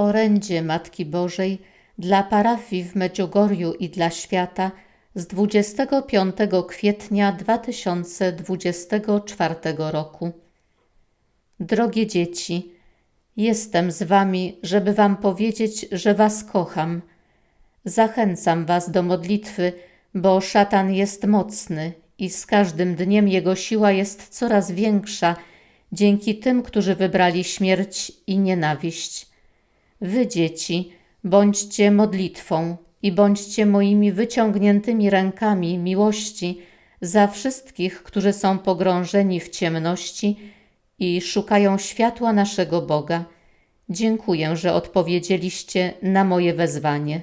Orędzie Matki Bożej dla parafii w Medjugorju i dla świata z 25 kwietnia 2024 roku. Drogie dzieci, jestem z wami, żeby wam powiedzieć, że was kocham. Zachęcam was do modlitwy, bo szatan jest mocny i z każdym dniem jego siła jest coraz większa dzięki tym, którzy wybrali śmierć i nienawiść. Wy, dzieci, bądźcie modlitwą i bądźcie moimi wyciągniętymi rękami miłości za wszystkich, którzy są pogrążeni w ciemności i szukają światła naszego Boga. Dziękuję, że odpowiedzieliście na moje wezwanie.